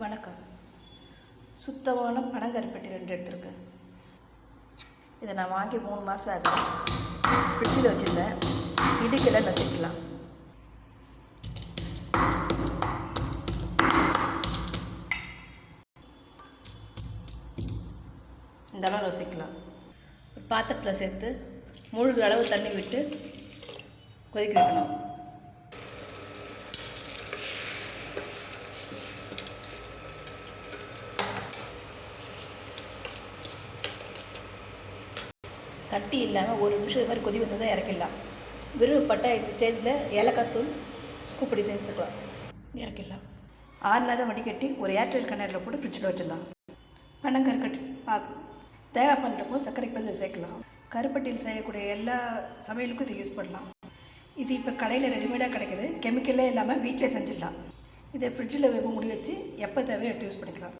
வணக்கம். சுத்தமான பனங்கருப்பட்டி ரெண்டு எடுத்திருக்கேன். இதை நான் வாங்கி மூணு மாதம் ஆகுது. ஃப்ரிட்ஜில் வச்சுருந்தேன். இடுக்கில் நசுக்கலாம் இந்த அளவு நசுக்கலாம் ஒரு பாத்திரத்தில் சேர்த்து முழு அளவு தண்ணி விட்டு கொதிக்க வைக்கணும். கட்டி இல்லாமல் ஒரு நிமிஷம் இது மாதிரி கொதி வந்ததை இறக்கிடலாம். விருப்பப்பட்ட இந்த ஸ்டேஜில் ஏலக்காய் தூள் ஸ்கூப்படி சேர்த்துக்கலாம் இறக்கிடலாம். ஆறுனதை வடிகட்டி ஒரு ஏர்டெல் கண்ணரில் போட்டு ஃப்ரிட்ஜில் வச்சிடலாம். பனங்கற்கட்டி பாக்கு. தேங்காய் பண்ணுறப்போ சர்க்கரை பதில் சேர்க்கலாம். கருப்பட்டியில் செய்யக்கூடிய எல்லா சமையலுக்கும் இதை யூஸ் பண்ணலாம். இது இப்போ கடையில் ரெடிமேடாக கிடைக்குது. கெமிக்கலே இல்லாமல் வீட்டிலே செஞ்சிடலாம். இதை ஃப்ரிட்ஜில் வெப்ப முடி வச்சு எப்போ தேவையோ எடுத்து யூஸ் பண்ணிக்கலாம்.